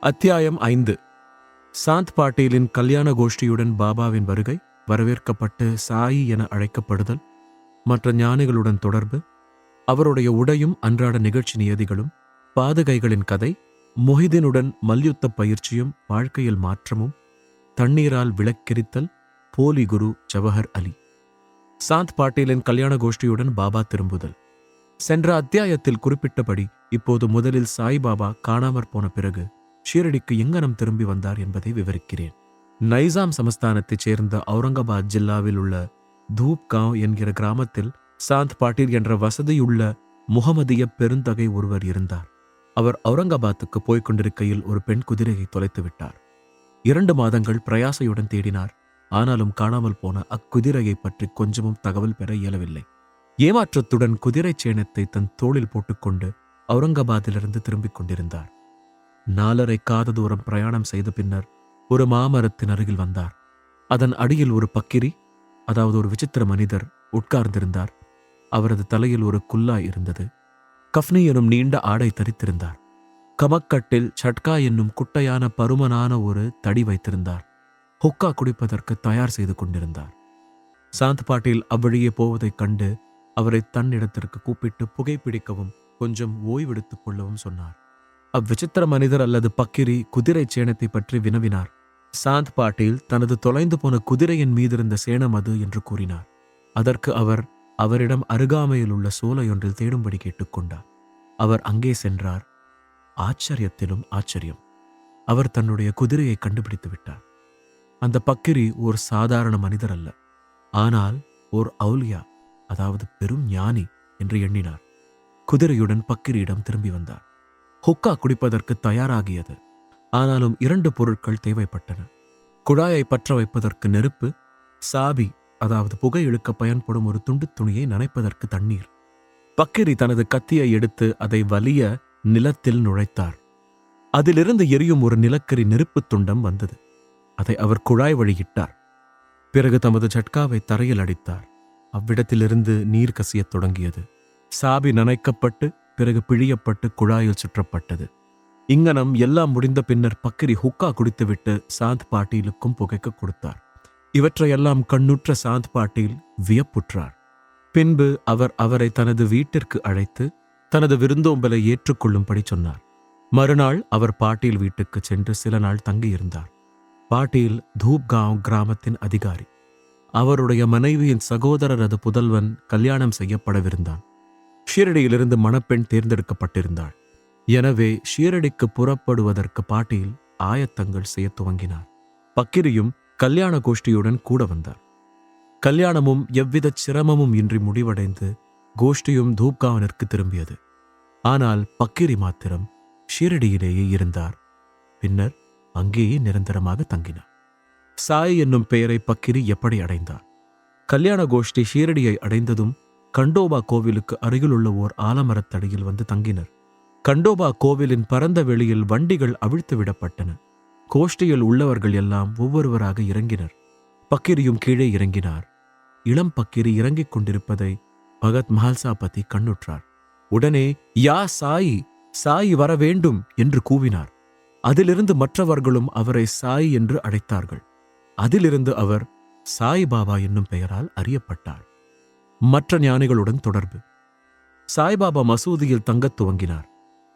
அத்தியாயம் ஐந்து. சாந்த் பாட்டீலின் கல்யாண கோஷ்டியுடன் பாபாவின் வருகை வரவேற்கப்பட்டு சாயி என அழைக்கப்படுதல் மற்ற ஞானிகளுடன் தொடர்பு அவருடைய உடையும் அன்றாட நிகழ்ச்சி நியதிகளும் பாதுகைகளின் கதை மொஹிதீனுடன் மல்யுத்த பயிற்சியும் வாழ்க்கையில் மாற்றமும் தண்ணீரால் விளக்கெரித்தல் போலி குரு ஜவஹர் அலி. சாந்த் பாட்டீலின் கல்யாண கோஷ்டியுடன் பாபா திரும்புதல். சென்ற அத்தியாயத்தில் குறிப்பிட்டபடி இப்போது முதலில் சாய்பாபா காணாமற் போன பிறகு ஷீரடிக்கு எங்கனம் திரும்பி வந்தார் என்பதை விவரிக்கிறேன். நைசாம் சமஸ்தானத்தைச் சேர்ந்த அவுரங்காபாத் ஜில்லாவில் உள்ள தூப்காவ் என்கிற கிராமத்தில் சாந்த் பாட்டீல் என்ற வசதியுள்ள முகமதிய பெருந்தகை ஒருவர் இருந்தார். அவர் அவுரங்காபாத்துக்கு போய்க் கொண்டிருக்கையில் ஒரு பெண் குதிரையை தொலைத்து விட்டார். இரண்டு மாதங்கள் பிரயாசையுடன் தேடினார். ஆனாலும் காணாமல் போன அக்குதிரையை பற்றி கொஞ்சமும் தகவல் பெற இயலவில்லை. ஏமாற்றத்துடன் குதிரை சேணத்தை தன் தோளில் போட்டுக்கொண்டு அவுரங்காபாத்திலிருந்து திரும்பிக் கொண்டிருந்தார். நாலரை காத தூரம் பிரயாணம் செய்த பின்னர் ஒரு மாமரத்தின் அருகில் வந்தார். அதன் அடியில் ஒரு பக்கிரி அதாவது ஒரு விசித்திர மனிதர் உட்கார்ந்திருந்தார். அவரது தலையில் ஒரு குல்லாய் இருந்தது. கஃப்னி எனும் நீண்ட ஆடை தரித்திருந்தார். கமக்கட்டில் சட்கா என்னும் குட்டையான பருமனான ஒரு தடி வைத்திருந்தார். ஹுக்கா குடிப்பதற்கு தயார் செய்து கொண்டிருந்தார். சாந்த் பாட்டீல் அவ்வழியே போவதைக் கண்டு அவரை தன்னிடத்திற்கு கூப்பிட்டு புகைப்பிடிக்கவும் கொஞ்சம் ஓய்வெடுத்துக் கொள்ளவும் சொன்னார். அவ்விசித்திர மனிதர் அல்லது பக்கிரி குதிரை சேனத்தை பற்றி வினவினார். சாந்த் பாட்டீல் தனது தொலைந்து போன குதிரையின் மீதிருந்த சேனம் அது என்று கூறினார். அதற்கு அவர் அவரிடம் அருகாமையில் உள்ள சோலையொன்றில் தேடும்படி கேட்டுக்கொண்டார். அவர் அங்கே சென்றார். ஆச்சரியத்திலும் ஆச்சரியம். அவர் தன்னுடைய குதிரையை கண்டுபிடித்து விட்டார். அந்த பக்கிரி ஒரு சாதாரண மனிதர் அல்ல. ஆனால் ஓர் அவுலியா அதாவது பெரும் ஞானி என்று எண்ணினார். குதிரையுடன் பக்கிரியிடம் திரும்பி வந்தார். ஹுக்கா குடிப்பதற்கு தயாராகியது. ஆனாலும் இரண்டு பொருட்கள் தேவைப்பட்டன. குழாயை பற்ற வைப்பதற்கு நெருப்பு சாபி அதாவது புகை இழுக்க பயன்படும் ஒரு துண்டு துணியை நனைப்பதற்கு தண்ணீர். பக்கிரி தனது கத்தியை எடுத்து அதை வலிய நிலத்தில் நுழைத்தார். அதிலிருந்து எரியும் ஒரு நிலக்கரி நெருப்புத் துண்டம் வந்தது. அதை அவர் குழாய் வழியிட்டார் பிறகு தமது ஜட்காவை தரையில் அடித்தார். அவ்விடத்திலிருந்து நீர் கசியத் தொடங்கியது. சாபி நனைக்கப்பட்டு பிறகு பிழியப்பட்டு குழாயில் சுற்றப்பட்டது. இங்கனம் எல்லாம் முடிந்த பின்னர் பக்கரி ஹுக்கா குடித்துவிட்டு சாந்த் பாட்டீலுக்கும் புகைக்க கொடுத்தார். இவற்றையெல்லாம் கண்ணுற்ற சாந்த் பாட்டீல் வியப்புற்றார். பின்பு அவர் அவரை தனது வீட்டிற்கு அழைத்து தனது விருந்தோம்பலை ஏற்றுக்கொள்ளும்படி சொன்னார். மறுநாள் அவர் பாட்டீல் வீட்டுக்கு சென்று சில நாள் தங்கியிருந்தார். பாட்டீல் தூப்காவ் கிராமத்தின் அதிகாரி. அவருடைய மனைவியின் சகோதரரது புதல்வன் கல்யாணம் செய்யப்படவிருந்தான். ஷீரடியிலிருந்து மணப்பெண் தேர்ந்தெடுக்கப்பட்டிருந்தாள். எனவே ஷீரடிக்கு புறப்படுவதற்கு பாட்டியில் ஆயத்தங்கள் செய்ய துவங்கினார். பக்கிரியும் கல்யாண கோஷ்டியுடன் கூட வந்தார். கல்யாணமும் எவ்வித சிரமமும் இன்றி முடிவடைந்து கோஷ்டியும் தூப்காவனிற்கு திரும்பியது. ஆனால் பக்கிரி மாத்திரம் ஷீரடியிலேயே இருந்தார். பின்னர் அங்கேயே நிரந்தரமாக தங்கினார். சாய் என்னும் பெயரை பக்கிரி எப்படி அடைந்தார்? கல்யாண கோஷ்டி ஷீரடியை அடைந்ததும் கண்டோபா கோவிலுக்கு அருகிலுள்ள ஓர் ஆலமரத்தடியில் வந்து தங்கினர். கண்டோபா கோவிலின் பரந்த வெளியில் வண்டிகள் அவிழ்த்து விடப்பட்டன. கோஷ்டியில் உள்ளவர்கள் எல்லாம் ஒவ்வொருவராக இறங்கினர். பக்கிரியும் கீழே இறங்கினார். இளம் பக்கிரி இறங்கிக் கொண்டிருப்பதை பகத் மஹால்சாபதி கண்ணுற்றார். உடனே யா சாயி சாயி வர வேண்டும் என்று கூவினார். அதிலிருந்து மற்றவர்களும் அவரை சாய் என்று அழைத்தார்கள். அதிலிருந்து அவர் சாய் பாபா என்னும் பெயரால் அறியப்பட்டார். மற்ற ஞானிகளுடன் தொடர்பு. சாய்பாபா மசூதியில் தங்கத் துவங்கினார்.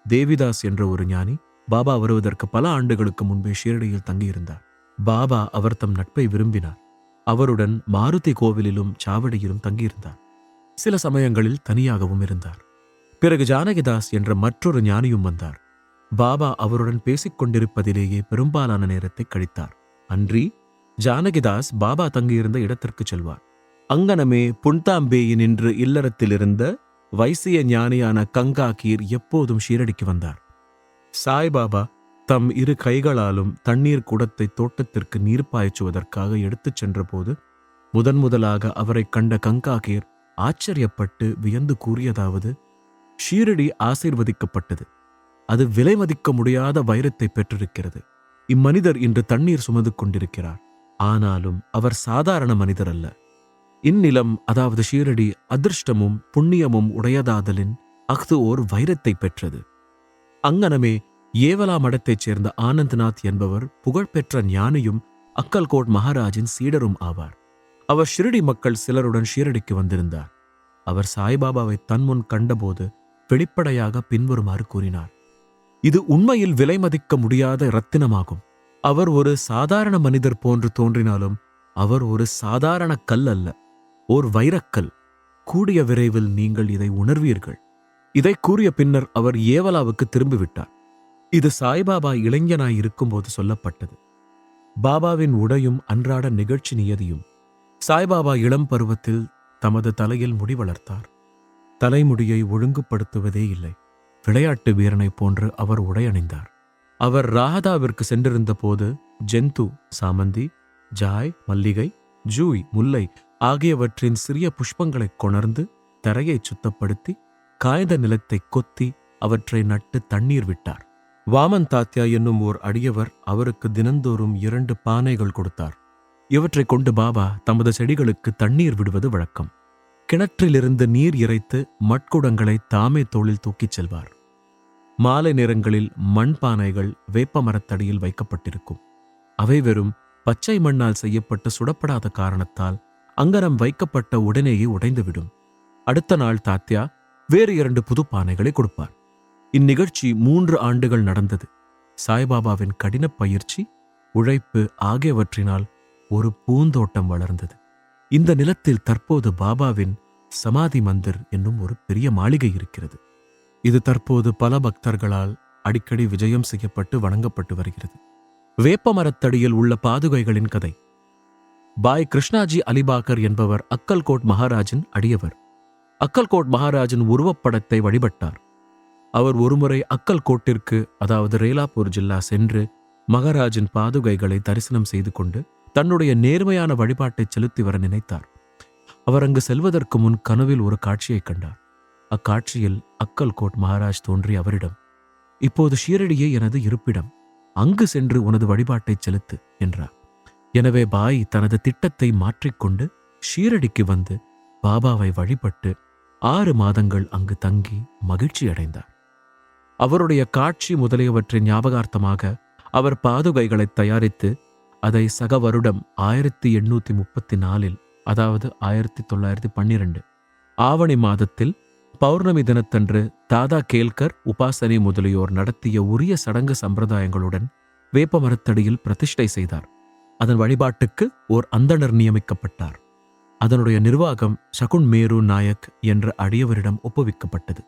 தேவிதாஸ் என்ற ஒரு ஞானி பாபா வருவதற்கு பல ஆண்டுகளுக்கு முன்பே ஷீரடியில் தங்கியிருந்தார். பாபா அவர் தம் நட்பை விரும்பினார். அவருடன் மாருதி கோவிலிலும் சாவடியிலும் தங்கியிருந்தார். சில சமயங்களில் தனியாகவும் இருந்தார். பிறகு ஜானகிதாஸ் என்ற மற்றொரு ஞானியும் வந்தார். பாபா அவருடன் பேசிக் கொண்டிருப்பதிலேயே பெரும்பாலான நேரத்தை கழித்தார். அன்றி ஜானகிதாஸ் பாபா தங்கியிருந்த இடத்திற்கு செல்வார். அங்கனமே புன்தாம்பேயின் இன்று இல்லறத்திலிருந்த வைசிய ஞானியான கங்காகீர் எப்போதும் ஷீரடிக்கு வந்தார். சாய்பாபா தம் இரு கைகளாலும் தண்ணீர் குடத்தை தோட்டத்திற்கு நீர் பாய்ச்சுவதற்காக எடுத்துச் சென்றபோது முதன் முதலாக அவரைக் கண்ட கங்காகீர் ஆச்சரியப்பட்டு வியந்து கூறியதாவது ஷீரடி ஆசீர்வதிக்கப்பட்டது. அது விலை மதிக்க முடியாத வைரத்தை பெற்றிருக்கிறது. இம்மனிதர் இன்று தண்ணீர் சுமந்து கொண்டிருக்கிறார். ஆனாலும் அவர் சாதாரண மனிதர் அல்ல இந்நிலம் அதாவது ஷீரடி அதிர்ஷ்டமும் புண்ணியமும் உடையதாதலின் அஃது ஓர் வைரத்தை பெற்றது. அங்கனமே ஏவலா மடத்தைச் சேர்ந்த ஆனந்த்நாத் என்பவர் புகழ்பெற்ற ஞானியும் அக்கல்கோட் மகாராஜின் சீடரும் ஆவார். அவர் ஷிரடி மக்கள் சிலருடன் ஷீரடிக்கு வந்திருந்தார். அவர் சாய்பாபாவை தன்முன் கண்டபோது வெளிப்படையாக பின்வருமாறு கூறினார் இது உண்மையில் விலை மதிக்க முடியாத ரத்தினமாகும் அவர் ஒரு சாதாரண மனிதர் போன்று தோன்றினாலும் அவர் ஒரு சாதாரண கல் அல்ல. ஓர் வைரக்கல். கூடிய விரைவில் நீங்கள் இதை உணர்வீர்கள். இதை கூறிய பின்னர் அவர் ஏவலாவுக்கு திரும்பிவிட்டார். இது சாய்பாபா இளைஞனாய் இருக்கும்போது சொல்லப்பட்டது. பாபாவின் உடையும் அன்றாட நிகழ்ச்சி நியதியும் சாய்பாபா இளம் பருவத்தில் தமது தலையில் முடி வளர்த்தார். தலைமுடியை ஒழுங்குபடுத்துவதே இல்லை. விளையாட்டு வீரனைப் போன்று அவர் உடையணிந்தார் அவர் ராகதாவிற்கு சென்றிருந்த போது ஜெந்து சாமந்தி ஜாய் மல்லிகை ஜூய் முல்லை ஆகியவற்றின் சிறிய புஷ்பங்களை கொணர்ந்து தரையை சுத்தப்படுத்தி காய்ந்த நிலத்தை கொத்தி அவற்றை நட்டு தண்ணீர் விட்டார். வாமன் தாத்யா என்னும் ஓர் அடியவர் அவருக்கு தினந்தோறும் இரண்டு பானைகள் கொடுத்தார். இவற்றை கொண்டு பாபா தமது செடிகளுக்கு தண்ணீர் விடுவது வழக்கம். கிணற்றிலிருந்து நீர் இறைத்து மட்குடங்களை தாமே தோளில் தூக்கிச் செல்வார். மாலை நேரங்களில் மண்பானைகள் வேப்ப மரத்தடியில் வைக்கப்பட்டிருக்கும். அவை வெறும் பச்சை மண்ணால் செய்யப்பட்டு சுடப்படாத காரணத்தால் அங்கனம் வைக்கப்பட்ட உடனேயே உடைந்துவிடும். அடுத்த நாள் தாத்யா வேறு இரண்டு புது பானைகளை கொடுப்பார். இந்நிகழ்ச்சி மூன்று ஆண்டுகள் நடந்தது. சாய்பாபாவின் கடினப் பயிற்சி உழைப்பு ஆகியவற்றினால் ஒரு பூந்தோட்டம் வளர்ந்தது. இந்த நிலத்தில் தற்போது பாபாவின் சமாதி மந்திர் என்னும் ஒரு பெரிய மாளிகை இருக்கிறது. இது தற்போது பல பக்தர்களால் அடிக்கடி விஜயம் செய்யப்பட்டு வணங்கப்பட்டு வருகிறது. வேப்ப மரத்தடியில் உள்ள பாதுகைகளின் கதை. பாய் கிருஷ்ணாஜி அலிபாகர் என்பவர் அக்கல்கோட் மகாராஜின் அடியவர். அக்கல்கோட் மகாராஜின் உருவப்படத்தை வழிபட்டார். அவர் ஒருமுறை அக்கல்கோட்டிற்கு அதாவது ரேலாப்பூர் ஜில்லா சென்று மகாராஜின் பாதுகைகளை தரிசனம் செய்து கொண்டு தன்னுடைய நேர்மையான வழிபாட்டை செலுத்தி வர நினைத்தார். அவர் அங்கு செல்வதற்கு முன் கனவில் ஒரு காட்சியைக் கண்டார். அக்காட்சியில் அக்கல்கோட் மகாராஜ் தோன்றி அவரிடம் இப்போது ஷீரடியே எனது இருப்பிடம். அங்கு சென்று உனது வழிபாட்டை செலுத்து என்றார். எனவே பாய் தனது திட்டத்தை மாற்றிக்கொண்டு ஷீரடிக்கு வந்து பாபாவை வழிபட்டு ஆறு மாதங்கள் அங்கு தங்கி மகிழ்ச்சி அடைந்தார். அவருடைய காட்சி முதலியவற்றின் ஞாபகார்த்தமாக அவர் பாதுகைகளை தயாரித்து அதை சக வருடம் ஆயிரத்தி எண்ணூத்தி முப்பத்தி நாலில் அதாவது ஆயிரத்தி தொள்ளாயிரத்தி பன்னிரண்டு ஆவணி மாதத்தில் பௌர்ணமி தினத்தன்று தாதா கேல்கர் உபாசனை முதலியோர் நடத்திய உரிய சடங்கு சம்பிரதாயங்களுடன் வேப்பமரத்தடியில் பிரதிஷ்டை செய்தார். அதன் வழிபாட்டுக்கு ஓர் அந்தணர் நியமிக்கப்பட்டார். அதனுடைய நிர்வாகம் சகுன் மேரு நாயக் என்ற அடியவரிடம் ஒப்புவிக்கப்பட்டது.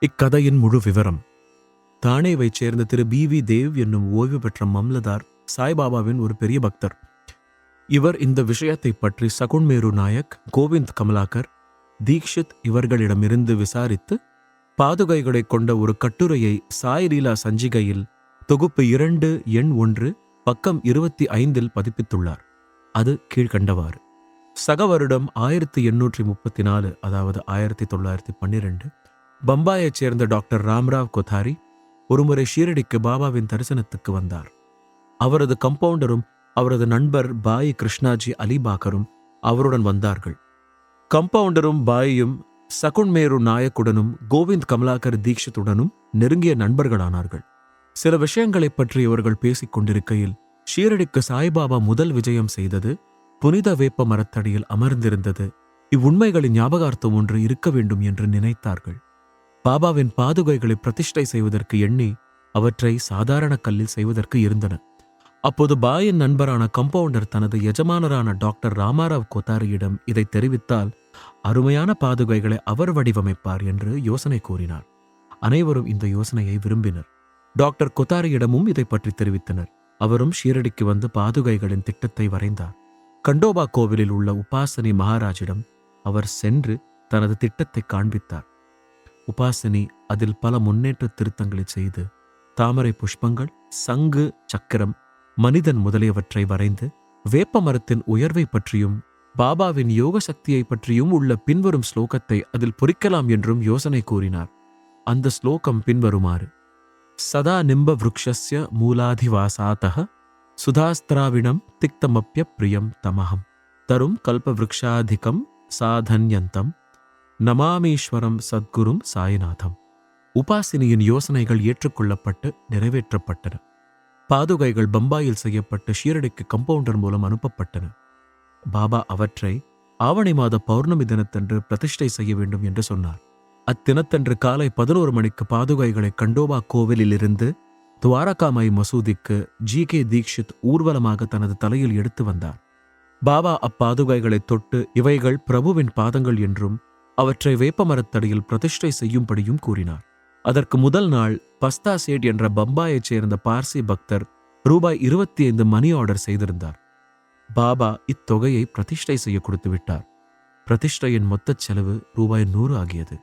இக்கதையின் முழு விவரம். தானேவைச் சேர்ந்த திரு பி வி தேவ் என்னும் ஓய்வு பெற்ற மம்லதார் சாய்பாபாவின் ஒரு பெரிய பக்தர். இவர் இந்த விஷயத்தை பற்றி சகுன் மேரு நாயக் கோவிந்த் கமலாக்கர் தீக்ஷித் இவர்களிடமிருந்து விசாரித்து பாதுகைகளை கொண்ட ஒரு கட்டுரையை சாய் லீலா சஞ்சிகையில் தொகுப்பு இரண்டு எண் ஒன்று பக்கம் இருபத்தி ஐந்தில் பதிப்பித்துள்ளார். அது கீழ்கண்டவாறு சக வருடம் ஆயிரத்தி எண்ணூற்றி முப்பத்தி நாலு அதாவது ஆயிரத்தி தொள்ளாயிரத்தி பன்னிரெண்டு பம்பாயைச் சேர்ந்த டாக்டர் ராம்ராவ் கொத்தாரி ஒருமுறை ஷீரடிக்கு பாபாவின் தரிசனத்துக்கு வந்தார். அவரது கம்பவுண்டரும் அவரது நண்பர் பாய் கிருஷ்ணாஜி அலிபாக்கரும் அவருடன் வந்தார்கள். கம்பவுண்டரும் பாயும் சகுன்மேரு நாயக்குடனும் கோவிந்த் கமலாகர் தீக்ஷித்துடனும் நெருங்கிய நண்பர்களானார்கள். சில விஷயங்களைப் பற்றி இவர்கள் பேசிக் கொண்டிருக்கையில் ஷீரடிக்கு சாய்பாபா முதல் விஜயம் செய்தது புனித வேப்ப மரத்தடியில் அமர்ந்திருந்தது. இவ்வுண்மைகளின் ஞாபகார்த்தம் ஒன்று இருக்க வேண்டும் என்று நினைத்தார்கள். பாபாவின் பாதுகைகளை பிரதிஷ்டை செய்வதற்கு எண்ணி அவற்றை சாதாரண கல்லில் செய்வதற்கு இருந்தன. அப்போது பாயின் நண்பரான கம்பவுண்டர் தனது எஜமானரான டாக்டர் ராமாராவ் கோத்தாரியிடம் இதை தெரிவித்தால் அருமையான பாதுகைகளை அவர் வடிவமைப்பார் என்று யோசனை கூறினார். அனைவரும் இந்த யோசனையை விரும்பினர். டாக்டர் கொத்தாரியிடமும் இதை பற்றி தெரிவித்தனர். அவரும் ஷீரடிக்கு வந்து பாதுகைகளின் திட்டத்தை வரைந்தார். கண்டோபா கோவிலில் உள்ள உபாசனி மகாராஜிடம் அவர் சென்று தனது திட்டத்தை காண்பித்தார். உபாசனி அதில் பல முன்னேற்ற திருத்தங்களை செய்து தாமரை புஷ்பங்கள் சங்கு சக்கரம் மனிதன் முதலியவற்றை வரைந்து வேப்ப மரத்தின் உயர்வை பற்றியும் பாபாவின் யோக சக்தியை பற்றியும் உள்ள பின்வரும் ஸ்லோகத்தை அதில் பொறிக்கலாம் என்றும் யோசனை கூறினார். அந்த ஸ்லோகம் பின்வருமாறு சதா நிம்ப விருக்ஷஸ்ய மூலாதிவாசாதः சுதாஸ்திராவிணம் திக்தமப்பிய பிரியம் தமகம் தரும் கல்பவ்ருக்ஷாதிகம் சாதன்யந்தம் நமாமீஸ்வரம் சத்குரும் சாய்நாதம் உபாசினியின் யோசனைகள் ஏற்றுக்கொள்ளப்பட்டு நிறைவேற்றப்பட்டன। பாதுகைகள் பம்பாயில் செய்யப்பட்டு ஷீரடிக்கு கம்பவுண்டர் மூலம் அனுப்பப்பட்டன। பாபா அவற்றை ஆவணி மாத பௌர்ணமி தினத்தன்று பிரதிஷ்டை செய்ய வேண்டும் என்று சொன்னார்। அத்தினத்தன்று காலை பதினோரு மணிக்கு பாதுகைகளை கண்டோபா கோவிலிலிருந்து துவாரகாமாய் மசூதிக்கு ஜி. கே. தீக்ஷித் ஊர்வலமாக தனது தலையில் எடுத்து வந்தார். பாபா அப்பாதுகைகளை தொட்டு இவைகள் பிரபுவின் பாதங்கள் என்றும் அவற்றை வேப்பமரத்தடியில் பிரதிஷ்டை செய்யும்படியும் கூறினார். அதற்கு முதல் நாள் பஸ்தா சேட் என்ற பம்பாயைச் சேர்ந்த பார்சி பக்தர் ரூபாய் இருபத்தி ஐந்து மணி ஆர்டர் செய்திருந்தார். பாபா இத்தொகையை பிரதிஷ்டை செய்ய கொடுத்து விட்டார் பிரதிஷ்டையின் மொத்த செலவு ரூபாய் நூறு ஆகியது.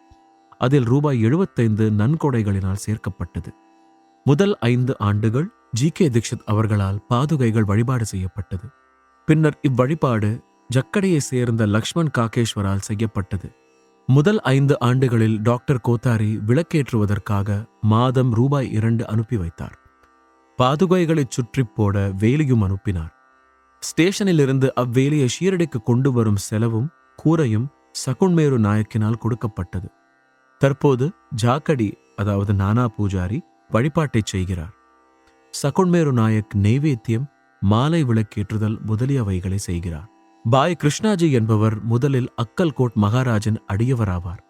அதில் ரூபாய் எழுபத்தைந்து நன்கொடைகளினால் சேர்க்கப்பட்டது. முதல் ஐந்து ஆண்டுகள் ஜி கே தீக்ஷித் அவர்களால் பாதுகைகள் வழிபாடு செய்யப்பட்டது. பின்னர் இவ்வழிபாடு ஜக்கடையை சேர்ந்த லக்ஷ்மண் காகேஸ்வரால் செய்யப்பட்டது. முதல் ஐந்து ஆண்டுகளில் டாக்டர் கோத்தாரி விளக்கேற்றுவதற்காக மாதம் ரூபாய் இரண்டு அனுப்பி வைத்தார். பாதுகைகளைச் சுற்றிப் போட வேலியும் அனுப்பினார். ஸ்டேஷனிலிருந்து அவ்வேலியை ஷீரடிக்கு கொண்டு வரும் செலவும் கூரையும் சகுன்மேரு நாயக்கினால் கொடுக்கப்பட்டது. தற்போது ஜாக்கடி அதாவது நானா பூஜாரி வழிபாட்டைச் செய்கிறார். சகுன்மேரு நாயக் நெய்வேத்தியம் மாலை விளக்கேற்றுதல் முதலியவைகளை செய்கிறார். பாய் கிருஷ்ணாஜி என்பவர் முதலில் அக்கல்கோட் மகாராஜன் அடியவராவார்.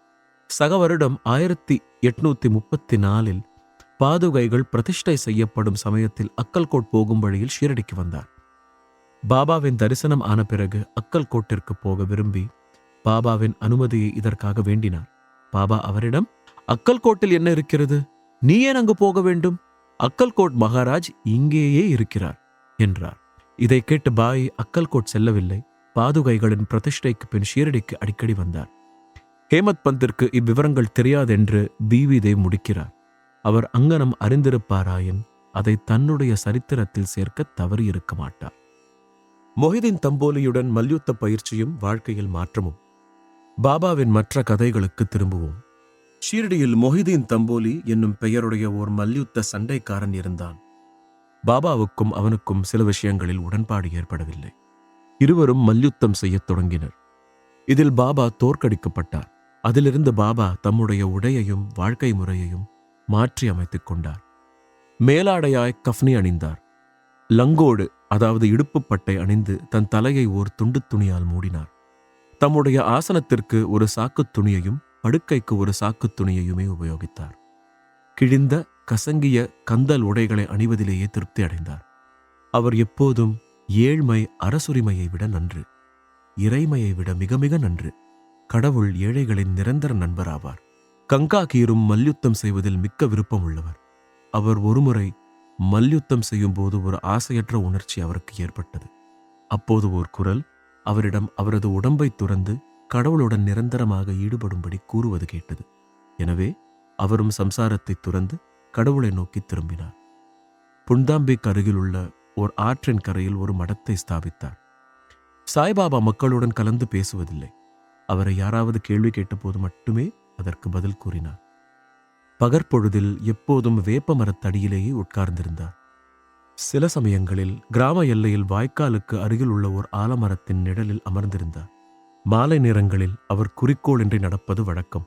சக வருடம் ஆயிரத்தி எட்நூத்தி முப்பத்தி நாலில் பாதுகைகள் பிரதிஷ்டை செய்யப்படும் சமயத்தில் அக்கல்கோட் போகும் வழியில் ஷீரடிக்கு வந்தார். பாபாவின் தரிசனம் ஆன பிறகு அக்கல்கோட்டிற்கு போக விரும்பி பாபாவின் அனுமதியை இதற்காக வேண்டினார். பாபா அவரிடம் அக்கல்கோட்டில் என்ன இருக்கிறது? நீ ஏன் அங்கு போக வேண்டும்? அக்கல்கோட் மகாராஜ் இங்கேயே இருக்கிறார் என்றார். இதை கேட்டு பாய் அக்கல்கோட் செல்லவில்லை. பாதுகைகளின் பிரதிஷ்டைக்கு பின் ஷீரடிக்கு அடிக்கடி வந்தார். ஹேமத் பந்திற்கு இவ்விவரங்கள் தெரியாதென்று பிவி முடிக்கிறார். அவர் அங்கனம் அறிந்திருப்பாராயின் அதை தன்னுடைய சரித்திரத்தில் சேர்க்க தவறியிருக்க மாட்டார். மொஹிதீன் தம்போலியுடன் மல்யுத்த பயிற்சியும் வாழ்க்கையில் மாற்றமும். பாபாவின் மற்ற கதைகளுக்கு திரும்புவோம். ஷீரடியில் மொஹிதீன் தம்போலி என்னும் பெயருடைய ஓர் மல்யுத்த சண்டைக்காரன் இருந்தான். பாபாவுக்கும் அவனுக்கும் சில விஷயங்களில் உடன்பாடு ஏற்படவில்லை. இருவரும் மல்யுத்தம் செய்யத் தொடங்கினர். இதில் பாபா தோற்கடிக்கப்பட்டார். அதிலிருந்து பாபா தம்முடைய உடையையும் வாழ்க்கை முறையையும் மாற்றி அமைத்துக் கொண்டார். மேலாடையாய் கஃப்னி அணிந்தார். லங்கோடு அதாவது இடுப்புப் பட்டை அணிந்து தன் தலையை ஓர் துண்டு துணியால் மூடினார். தம்முடைய ஆசனத்திற்கு ஒரு சாக்குத் துணியையும் படுக்கைக்கு ஒரு சாக்குத் துணியையுமே உபயோகித்தார். கிழிந்த கசங்கிய கந்தல் உடைகளை அணிவதிலேயே திருப்தி அடைந்தார். அவர் எப்போதும் ஏழ்மை அரசுரிமையை விட நன்று இறைமையை விட மிக மிக நன்று கடவுள் ஏழைகளின் நிரந்தர நண்பராவார். கங்கா கீரும் மல்யுத்தம் செய்வதில் மிக்க விருப்பம் உள்ளவர் அவர் ஒருமுறை மல்யுத்தம் செய்யும்போது ஒரு ஆசையற்ற உணர்ச்சி அவருக்கு ஏற்பட்டது. அப்போது ஓர் குரல் அவரிடம் அவரது உடம்பை துறந்து கடவுளுடன் நிரந்தரமாக ஈடுபடும்படி கூறுவது கேட்டது. எனவே அவரும் சம்சாரத்தை துறந்து கடவுளை நோக்கி திரும்பினார். புண்டாம்பிக் அருகிலுள்ள ஓர் ஆற்றின் கரையில் ஒரு மடத்தை ஸ்தாபித்தார். சாய்பாபா மக்களுடன் கலந்து பேசுவதில்லை. அவரை யாராவது கேள்வி கேட்டபோது மட்டுமே அதற்கு பதில் கூறினார். பகற்பொழுதில் எப்போதும் வேப்ப மரத்தடியிலேயே உட்கார்ந்திருந்தார். சில சமயங்களில் கிராம எல்லையில் வாய்க்காலுக்கு அருகில் உள்ள ஓர் ஆலமரத்தின் நிழலில் அமர்ந்திருந்தார் மாலை நேரங்களில் அவர் குறிக்கோளின்றி நடப்பது வழக்கம்.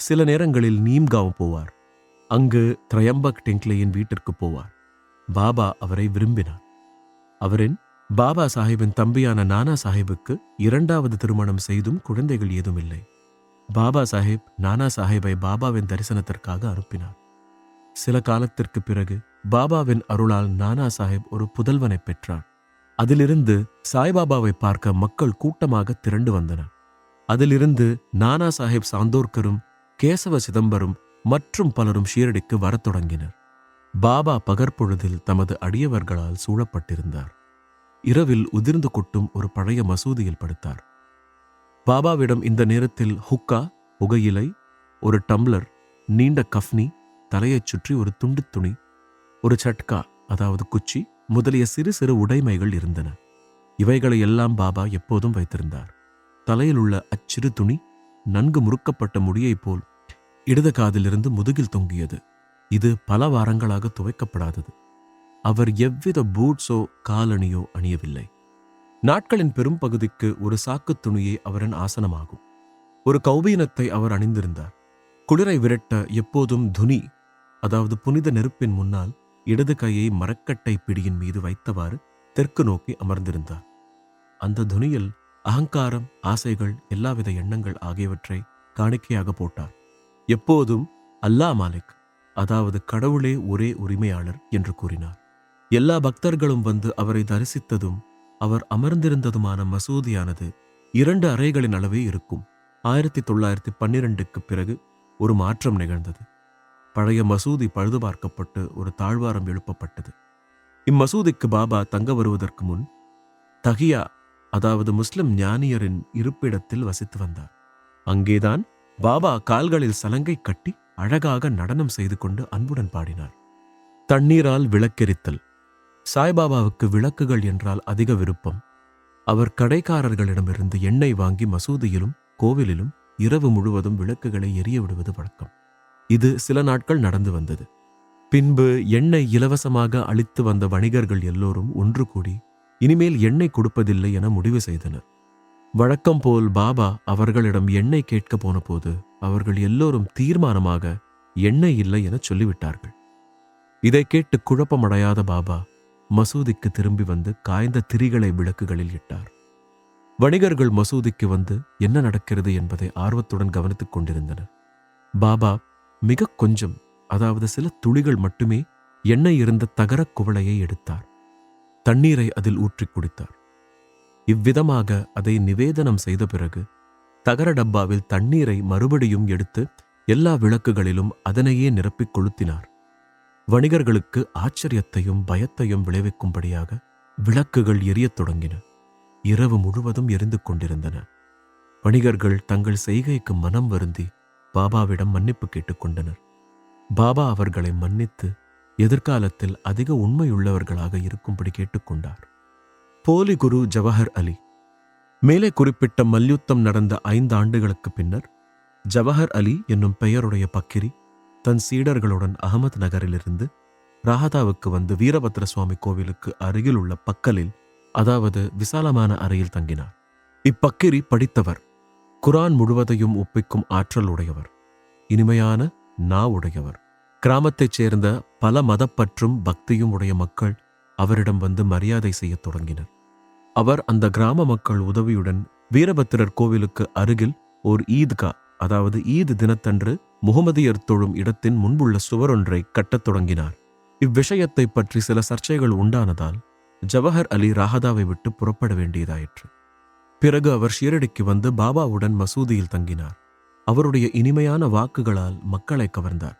சில நேரங்களில் நீம்காவ் போவார். அங்கு திரையம்பக் டெங்க்லேயின் வீட்டிற்கு போவார். பாபா அவரை விரும்பினார். அவரின் பாபா சாஹிப்பின் தம்பியான நானா சாஹிபுக்கு இரண்டாவது திருமணம் செய்தும் குழந்தைகள் ஏதும் இல்லை பாபா சாஹிப் நானா சாஹிப்பை பாபாவின் தரிசனத்திற்காக அனுப்பினார். சில காலத்திற்கு பிறகு பாபாவின் அருளால் நானா சாஹிப் ஒரு புதல்வனை பெற்றார் அதிலிருந்து சாய்பாபாவை பார்க்க மக்கள் கூட்டமாக திரண்டு வந்தனர். அதிலிருந்து நானா சாஹிப் சாந்தோர்கரும் கேசவ சிதம்பரம் மற்றும் பலரும் ஷீரடிக்கு வரத் தொடங்கினர். பாபா பகற்பொழுதில் தமது அடியவர்களால் சூழப்பட்டிருந்தார். இரவில் உதிர்ந்து கொட்டும் ஒரு பழைய மசூதியில் படுத்தார். பாபாவிடம் இந்த நேரத்தில் ஹுக்கா புகையிலை ஒரு டம்ளர் நீண்ட கஃப்னி தலையைச் சுற்றி ஒரு துண்டு துணி ஒரு சட்கா அதாவது குச்சி முதலிய சிறு சிறு உடைமைகள் இருந்தன. இவைகளை எல்லாம் பாபா எப்போதும் வைத்திருந்தார். தலையில் உள்ள அச்சிறு துணி நன்கு முறுக்கப்பட்ட முடியைப் போல் இடது காதிலிருந்து முதுகில் தொங்கியது. இது பல வாரங்களாக துவைக்கப்படாதது. அவர் எவ்வித பூட்ஸோ காலணியோ அணியவில்லை. நாட்களின் பெரும் பகுதிக்கு ஒரு சாக்குத் துணியே அவரின் ஆசனமாகும். ஒரு கௌபீனத்தை அவர் அணிந்திருந்தார். குளிரை விரட்ட எப்போதும் துனி அதாவது புனித நெருப்பின் முன்னால் இடது கையை மரக்கட்டை பிடியின் மீது வைத்தவாறு தெற்கு நோக்கி அமர்ந்திருந்தார். அந்த துனியில் அகங்காரம் ஆசைகள் எல்லாவித எண்ணங்கள் ஆகியவற்றை காணிக்கையாக போட்டார். எப்போதும் அல்லா மாலிக் அதாவது கடவுளே ஒரே உரிமையாளர் என்று கூறினார். எல்லா பக்தர்களும் வந்து அவரை தரிசித்ததும் அவர் அமர்ந்திருந்ததுமான மசூதியானது இரண்டு அறைகளின் அளவே இருக்கும். ஆயிரத்தி தொள்ளாயிரத்தி பன்னிரெண்டுக்கு பிறகு ஒரு மாற்றம் நிகழ்ந்தது. பழைய மசூதி பழுது பார்க்கப்பட்டு ஒரு தாழ்வாரம் எழுப்பப்பட்டது. இம்மசூதிக்கு பாபா தங்க வருவதற்கு முன் தகியா அதாவது முஸ்லிம் ஞானியரின் இருப்பிடத்தில் வசித்து வந்தார். அங்கேதான் பாபா கால்களில் சலங்கை கட்டி அழகாக நடனம் செய்து கொண்டு அன்புடன் பாடினார். தண்ணீரால் விளக்கெரித்தல். சாய்பாபாவுக்கு விளக்குகள் என்றால் அதிக விருப்பம். அவர் கடைக்காரர்களிடமிருந்து எண்ணெய் வாங்கி மசூதியிலும் கோவிலிலும் இரவு முழுவதும் விளக்குகளை எரிய விடுவது வழக்கம். இது சில நாட்கள் நடந்து வந்தது. பின்பு எண்ணெய் இலவசமாக அளித்து வந்த வணிகர்கள் எல்லோரும் ஒன்று கூடி இனிமேல் எண்ணெய் கொடுப்பதில்லை என முடிவு செய்தனர். வழக்கம் போல் பாபா அவர்களிடம் எண்ணெய் கேட்க போனபோது அவர்கள் எல்லோரும் தீர்மானமாக எண்ணெய் இல்லை என சொல்லிவிட்டார்கள். இதை கேட்டு குழப்பமடையாத பாபா மசூதிக்கு திரும்பி வந்து காய்ந்த திரிகளை விளக்குகளில் இட்டார். வணிகர்கள் மசூதிக்கு வந்து என்ன நடக்கிறது என்பதை ஆர்வத்துடன் கவனித்துக் கொண்டிருந்தனர். பாபா மிக கொஞ்சம் அதாவது சில துளிகள் மட்டுமே எண்ணெய் இருந்த தகரக் குவளையை எடுத்தார். தண்ணீரை அதில் ஊற்றி குடித்தார். இவ்விதமாக அதை நிவேதனம் செய்த பிறகு தகர டப்பாவில் தண்ணீரை மறுபடியும் எடுத்து எல்லா விளக்குகளிலும் அதனையே நிரப்பிக் கொளுத்தினார். வணிகர்களுக்கு ஆச்சரியத்தையும் பயத்தையும் விளைவிக்கும்படியாக விளக்குகள் எரியத் தொடங்கின. இரவு முழுவதும் எரிந்து கொண்டிருந்தன. வணிகர்கள் தங்கள் செய்கைக்கு மனம் வருந்தி பாபாவிடம் மன்னிப்பு கேட்டுக்கொண்டனர். பாபா அவர்களை மன்னித்து எதிர்காலத்தில் அதிக உண்மையுள்ளவர்களாக இருக்கும்படி கேட்டுக்கொண்டார். போலி குரு ஜவஹர் அலி. மேலே குறிப்பிட்ட மல்யுத்தம் நடந்த ஐந்து ஆண்டுகளுக்கு பின்னர் ஜவஹர் அலி என்னும் பெயருடைய பக்கிரி தன் சீடர்களுடன் அகமது நகரிலிருந்து ராஹதாவுக்கு வந்து வீரபத்ர சுவாமி கோவிலுக்கு அருகில் உள்ள பக்கலில் அதாவது விசாலமான அறையில் தங்கினார். இப்பக்கிரி படித்தவர். குரான் முழுவதையும் ஒப்பிக்கும் ஆற்றல் உடையவர் இனிமையான நா உடையவர் கிராமத்தைச் சேர்ந்த பல மதப்பற்றும் பக்தியும் உடைய மக்கள் அவரிடம் வந்து மரியாதை செய்யத் தொடங்கினர். அவர் அந்த கிராம மக்கள் உதவியுடன் வீரபத்திரர் கோவிலுக்கு அருகில் ஓர் ஈத்கா அதாவது ஈத் தினத்தன்று முகமதியர் தொழும் இடத்தின் முன்புள்ள சுவரொன்றை கட்டத் தொடங்கினார். இவ்விஷயத்தை பற்றி சில சர்ச்சைகள் உண்டானதால் ஜவஹர் அலி ராஹதாவை விட்டு புறப்பட வேண்டியதாயிற்று. பிறகு அவர் ஷீரடிக்கு வந்து பாபாவுடன் மசூதியில் தங்கினார். அவருடைய இனிமையான வாக்குகளால் மக்களை கவர்ந்தார்.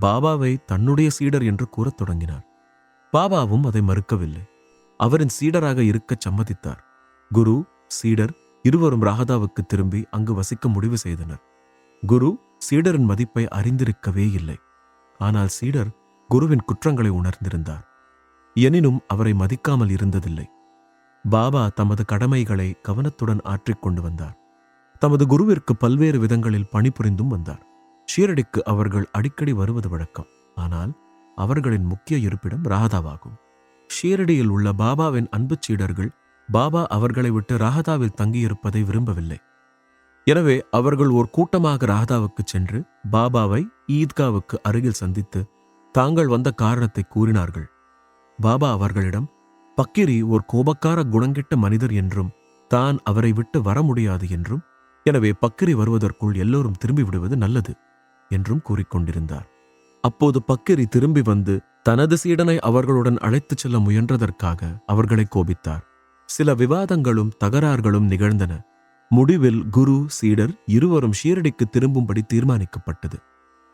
பாபாவை தன்னுடைய சீடர் என்று கூறத் தொடங்கினார். பாபாவும் அதை மறுக்கவில்லை. அவரின் சீடராக இருக்கச் சம்மதித்தார். குரு சீடர் இருவரும் ராகதாவுக்கு திரும்பி அங்கு வசிக்க முடிவு செய்தனர். குரு சீடரின் மதிப்பை அறிந்திருக்கவே இல்லை. ஆனால் சீடர் குருவின் குற்றங்களை உணர்ந்திருந்தார். எனினும் அவரை மதிக்காமல் இருந்ததில்லை. பாபா தமது கடமைகளை கவனத்துடன் ஆற்றிக்கொண்டு வந்தார். தமது குருவிற்கு பல்வேறு விதங்களில் பணிபுரிந்தும் வந்தார். ஷீரடிக்கு அவர்கள் அடிக்கடி வருவது வழக்கம். ஆனால் அவர்களின் முக்கிய இருப்பிடம் ராகதாவாகும். ஷீரடியில் உள்ள பாபாவின் அன்புச் சீடர்கள் பாபா அவர்களை விட்டு ராகதாவில் தங்கியிருப்பதை விரும்பவில்லை. எனவே அவர்கள் ஒரு கூட்டமாக ராகதாவுக்கு சென்று பாபாவை ஈத்காவுக்கு அருகில் சந்தித்து தாங்கள் வந்த காரணத்தை கூறினார்கள். பாபா அவர்களிடம் பக்கிரி ஒரு கோபக்கார குணங்கெட்ட மனிதர் என்றும் தான் அவரை விட்டு வர முடியாது என்றும் எனவே பக்கிரி வருவதற்குள் எல்லோரும் திரும்பி விடுவது நல்லது என்றும் கூறிக்கொண்டிருந்தார். அப்போது பக்கிரி திரும்பி வந்து தனது சீடனை அவர்களுடன் அழைத்துச் செல்ல முயன்றதற்காக அவர்களை கோபித்தார். சில விவாதங்களும் தகராறுகளும் நிகழ்ந்தன. முடிவில் குரு சீடர் இருவரும் ஷீரடிக்கு திரும்பும்படி தீர்மானிக்கப்பட்டது.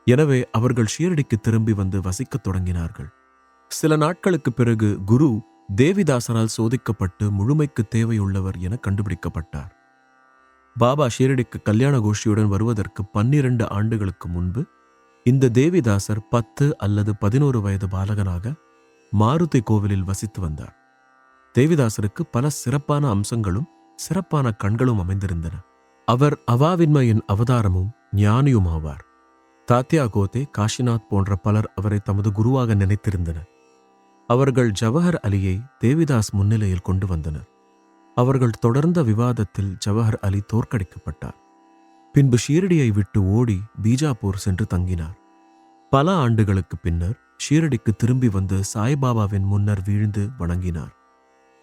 எனவே அவர்கள் ஷீரடிக்கு திரும்பி வந்து வசிக்கத் தொடங்கினார்கள். சில நாட்களுக்குப் பிறகு குரு தேவிதாசரால் சோதிக்கப்பட்டு முழுமைக்கு தேவையுள்ளவர் என கண்டுபிடிக்கப்பட்டார். பாபா ஷீரடிக்கு கல்யாண கோஷ்டியுடன் வருவதற்கு பன்னிரண்டு ஆண்டுகளுக்கு முன்பு இந்த தேவிதாசர் பத்து அல்லது பதினோரு வயது பாலகனாக மாருதி கோவிலில் வசித்து வந்தார். தேவிதாசருக்கு பல சிறப்பான அம்சங்களும் சிறப்பான கண்களும் அமைந்திருந்தன. அவர் அவாவின்மையின் அவதாரமும் ஞானியும் ஆவார் தாத்யா கோதே காஷிநாத் போன்ற பலர் அவரை தமது குருவாக நினைத்திருந்தனர். அவர்கள் ஜவஹர் அலியை தேவிதாஸ் முன்னிலையில் கொண்டு வந்தனர். அவர்கள் தொடர்ந்த விவாதத்தில் ஜவஹர் அலி தோற்கடிக்கப்பட்டார். பின்பு ஷீரடியை விட்டு ஓடி பீஜாப்பூர் சென்று தங்கினார். பல ஆண்டுகளுக்கு பின்னர் ஷீரடிக்கு திரும்பி வந்து சாய்பாபாவின் முன்னர் வீழ்ந்து வணங்கினார்.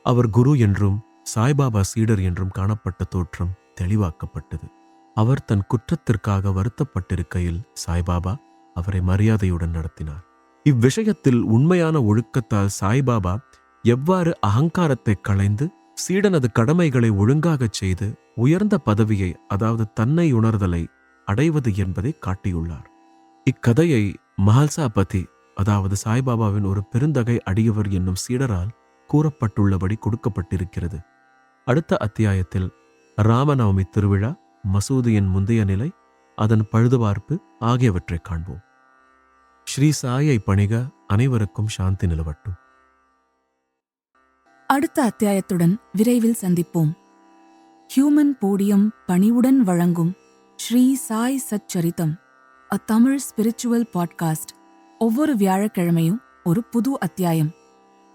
அவர் குரு என்றும் சாய்பாபா சீடர் என்றும் காணப்பட்ட தோற்றம் தெளிவாக்கப்பட்டது. அவர் தன் குற்றத்திற்காக வருத்தப்பட்டிருக்கையில் சாய்பாபா அவரை மரியாதையுடன் நடத்தினார். இவ்விஷயத்தில் உண்மையான ஒழுக்கத்தால் சாய்பாபா எவ்வாறு அகங்காரத்தை களைந்து சீடனது கடமைகளை ஒழுங்காகச் செய்து உயர்ந்த பதவியை அதாவது தன்னை உணர்தலை அடைவது என்பதை காட்டியுள்ளார். இக்கதையை மஹல்சாபதி அதாவது சாய்பாபாவின் ஒரு பெருந்தகை அடியவர் என்னும் சீடரால் கூறப்பட்டுள்ளபடி கொடுக்கப்பட்டிருக்கிறது. அடுத்த அத்தியாயத்தில் ராமநவமி திருவிழா மசூதியின் முந்தைய நிலை அதன் பழுதுபார்ப்பு ஆகியவற்றைக் காண்போம். ஸ்ரீ சாயை பணிக அனைவருக்கும் சாந்தி நிலவட்டும். அடுத்த அத்தியாயத்துடன் விரைவில் சந்திப்போம். ஹியூமன் போடியம் பணிவுடன் வழங்கும் Sri Sai Satcharitam a Tamil spiritual podcast ஒவ்வொரு வியாழக்கிழமையும் ஒரு புது அத்தியாயம்.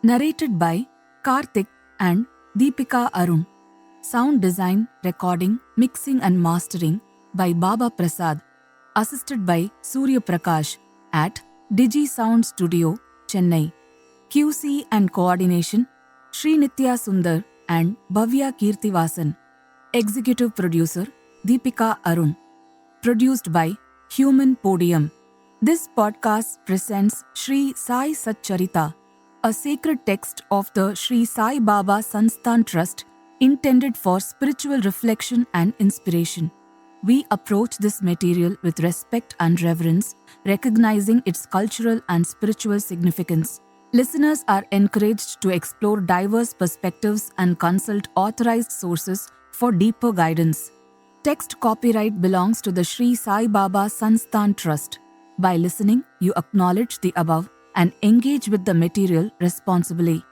Narrated by Karthik and Deepika Arun sound design recording mixing and mastering by Baba Prasad assisted by Surya Prakash at Digi Sound Studio, Chennai. QC and coordination Sri Nitya Sundar and Bhavya Kirtivasan. Executive producer Deepika Arun. Produced by Human Podium. This podcast presents Sri Sai Satcharita, a sacred text of the Sri Sai Baba Sansthan Trust intended for spiritual reflection and inspiration. We approach this material with respect and reverence, recognizing its cultural and spiritual significance. Listeners are encouraged to explore diverse perspectives and consult authorized sources for deeper guidance. Text copyright belongs to the Sri Sai Baba Sansthan Trust. By listening, you acknowledge the above and engage with the material responsibly.